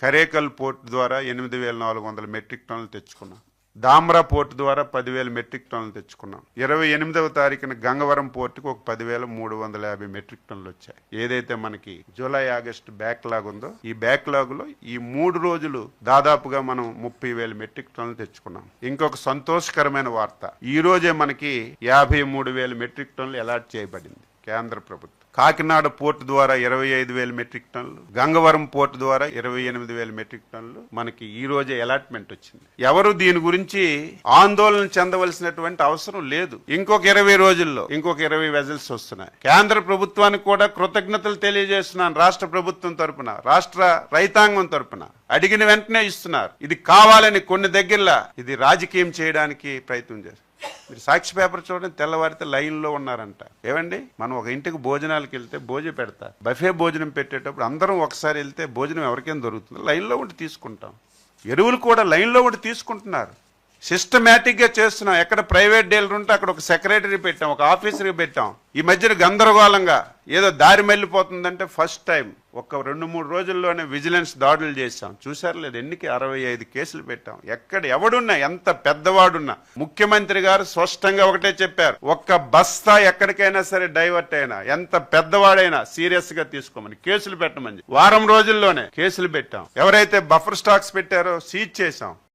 Karaikal port ద్వారా ఎనిమిది వేల నాలుగు వందల మెట్రిక్ టన్నులు తెచ్చుకున్నాం. దామ్రా పోర్ట్ ద్వారా పదివేల మెట్రిక్ టన్నులు తెచ్చుకున్నాం. ఇరవై ఎనిమిదవ తారీఖున గంగవరం పోర్టుకు ఒక పదివేల మూడు వందల యాభై మెట్రిక్ టన్నులు వచ్చాయి. ఏదైతే మనకి జూలై ఆగస్టు బ్యాక్లాగ్ ఉందో ఈ బ్యాక్లాగ్లో ఈ మూడు రోజులు దాదాపుగా మనం ముప్పై వేల మెట్రిక్ టన్నులు తెచ్చుకున్నాం. ఇంకొక సంతోషకరమైన వార్త. ఈ రోజే మనకి యాభై మూడు వేల మెట్రిక్ టన్నులు అలాట్ చేయబడింది. కేంద్ర ప్రభుత్వం. కాకినాడ పోర్టు ద్వారా ఇరవై ఐదు వేల మెట్రిక్ టన్నులు గంగవరం పోర్టు ద్వారా ఇరవై ఎనిమిది వేల మెట్రిక్ టన్నులు మనకి ఈ రోజే అలాట్మెంట్ వచ్చింది. ఎవరు దీని గురించి ఆందోళన చెందవలసినటువంటి అవసరం లేదు. ఇంకొక ఇరవై రోజుల్లో ఇంకొక ఇరవై వెజల్స్ వస్తున్నాయి. కేంద్ర ప్రభుత్వానికి కూడా కృతజ్ఞతలు తెలియజేస్తున్నాను రాష్ట్ర ప్రభుత్వం తరపున రాష్ట్ర రైతాంగం తరపున. అడిగిన వెంటనే ఇస్తున్నారు. ఇది కావాలని కొన్ని దగ్గరలా ఇది రాజకీయం చేయడానికి ప్రయత్నం చేస్తారు మీరు సాక్షి పేపర్ చూడండి తెల్లవారితే లైన్లో ఉన్నారంట. ఏమండి? మనం ఒక ఇంటికి భోజనాలకు వెళ్తే భోజనం పెడతా. బఫే భోజనం పెట్టేటప్పుడు అందరం ఒకసారి వెళ్తే భోజనం ఎవరికైనా దొరుకుతుంది? లైన్లో ఉండి తీసుకుంటాం. ఎరువులు కూడా లైన్లో ఉండి తీసుకుంటున్నారు. సిస్టమేటిక్గా చేస్తున్నాం. ఎక్కడ ప్రైవేట్ డీలర్ ఉంటే అక్కడ ఒక సెక్రటరీ పెట్టాం ఒక ఆఫీసర్కి పెట్టాం. ఈ మధ్యన గందరగోళంగా ఏదో దారి మళ్ళీపోతుందంటే ఫస్ట్ టైం ఒక రెండు మూడు రోజుల్లోనే విజిలెన్స్ దాడులు చేశాం. చూసారు లేదు? ఎన్నికి అరవై ఐదు కేసులు పెట్టాం. ఎక్కడ ఎవడున్నా ఎంత పెద్దవాడున్నా ముఖ్యమంత్రి గారు స్పష్టంగా ఒకటే చెప్పారు. ఒక్క బస్తా ఎక్కడికైనా సరే డైవర్ట్ అయినా ఎంత పెద్దవాడైనా సీరియస్గా తీసుకోమని కేసులు పెట్టమని వారం రోజుల్లోనే కేసులు పెట్టాం. ఎవరైతే బఫర్ స్టాక్స్ పెట్టారో సీజ్ చేశాం.